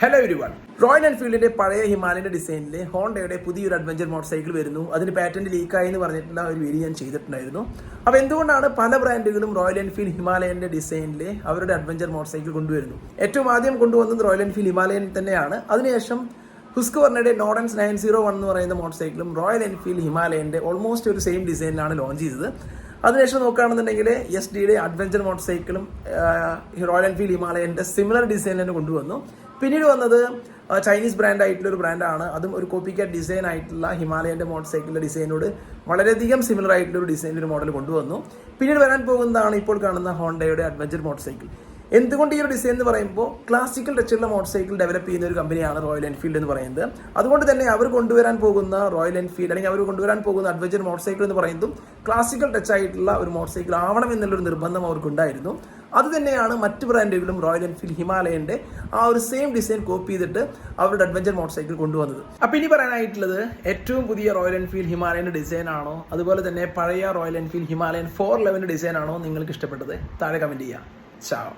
Hello everyone royal എൻഫീൽഡിന്റെ പഴയ ഹിമാലയന്റെ ഡിസൈനിൽ ഹോണ്ടയുടെ പുതിയൊരു അഡ്വഞ്ചർ മോട്ടോർ സൈക്കിൾ വരുന്നു. അതിന് പാറ്റന്റ് ലീക്കായി എന്ന് പറഞ്ഞിട്ടുള്ള ഒരു വീഡിയോ ഞാൻ ചെയ്തിട്ടുണ്ടായിരുന്നു. അപ്പോൾ എന്തുകൊണ്ടാണ് പല ബ്രാൻഡുകളും റോയൽ എൻഫീൽഡ് ഹിമാലയന്റെ ഡിസൈനിൽ അവരുടെ അഡ്വഞ്ചർ മോട്ടോർ സൈക്കിൾ കൊണ്ടുവരുന്നു? ഏറ്റവും ആദ്യം കൊണ്ടുവന്നത് റോയൽ എൻഫീൽഡ് ഹിമാലയൻ തന്നെയാണ്. അതിനുശേഷം ഹുസ്കവർണയുടെ നോഡൻസ് നയൻ സീറോ വൺ എന്ന് പറയുന്ന മോട്ടോർ സൈക്കിളും റോയൽ എൻഫീൽഡ് ഹിമാലയന്റെ ഓൾമോസ്റ്റ് ഒരു സെയിം ഡിസൈനിലാണ് ലോഞ്ച് ചെയ്തത്. അതിനുശേഷം നോക്കുകയാണെന്നുണ്ടെങ്കിൽ എസ് ഡിയുടെ അഡ്വഞ്ചർ മോട്ടോർ സൈക്കിളും റോയൽ എൻഫീൽഡ് ഹിമാലയന്റെ സിമിലർ ഡിസൈൻ തന്നെ കൊണ്ടുവന്നു. പിന്നീട് വന്നത് ചൈനീസ് ബ്രാൻഡ് ആയിട്ടുള്ള ഒരു ബ്രാൻഡാണ് അതും ഒരു കോപ്പിക്കാറ്റ് ഡിസൈൻ ആയിട്ടുള്ള ഹിമാലയന്റെ മോട്ടോർ സൈക്കിളിന്റെ ഡിസൈനോട് വളരെയധികം സിമിലർ ആയിട്ടുള്ള ഒരു ഡിസൈനിൽ ഒരു മോഡൽ കൊണ്ടുവന്നു. പിന്നീട് വരാൻ പോകുന്നതാണ് ഇപ്പോൾ കാണുന്ന ഹോണ്ടയുടെ അഡ്വഞ്ചർ മോട്ടോർ സൈക്കിൾ എന്തുകൊണ്ട് ഈ ഒരു ഡിസൈൻ എന്ന് പറയുമ്പോൾ ക്ലാസിക്കൽ ടച്ചുള്ള മോട്ടോർ സൈക്കിൾ ഡെവലപ്പ് ചെയ്യുന്ന ഒരു കമ്പനിയാണ് റോയൽ എൻഫീൽഡ് എന്ന് പറയുന്നത്. അതുകൊണ്ട് തന്നെ അവർ കൊണ്ടുവരാൻ പോകുന്ന റോയൽ എൻഫീൽഡ് അല്ലെങ്കിൽ അവർ കൊണ്ടുവരാൻ പോകുന്ന അഡ്വഞ്ചർ മോട്ടോർ സൈക്കിൾ എന്ന് പറയുന്നതും ക്ലാസിക്കൽ ടച്ച് ആയിട്ടുള്ള ഒരു മോട്ടോർ സൈക്കിൾ ആവണം എന്നുള്ളൊരു നിർബന്ധം അവർക്കുണ്ടായിരുന്നു. അത് തന്നെയാണ് മറ്റ് ബ്രാൻഡുകളും റോയൽ എൻഫീൽഡ് ഹിമാലയന്റെ ആ ഒരു സെയിം ഡിസൈൻ കോപ്പി ചെയ്തിട്ട് അവരുടെ അഡ്വഞ്ചർ മോട്ടോർ സൈക്കിൾ കൊണ്ടുവന്നത്. അപ്പോൾ ഇനി പറയാനായിട്ടുള്ളത് ഏറ്റവും പുതിയ റോയൽ എൻഫീൽഡ് ഹിമാലയന്റെ ഡിസൈൻ ആണോ? അതുപോലെ തന്നെ പഴയ റോയൽ എൻഫീൽഡ് ഹിമാലയൻ ഫോർ ലെവന്റെ ഡിസൈൻ ആണോ നിങ്ങൾക്ക് ഇഷ്ടപ്പെട്ടത്? താഴെ കമന്റ് ചെയ്യാം. ചാവ്.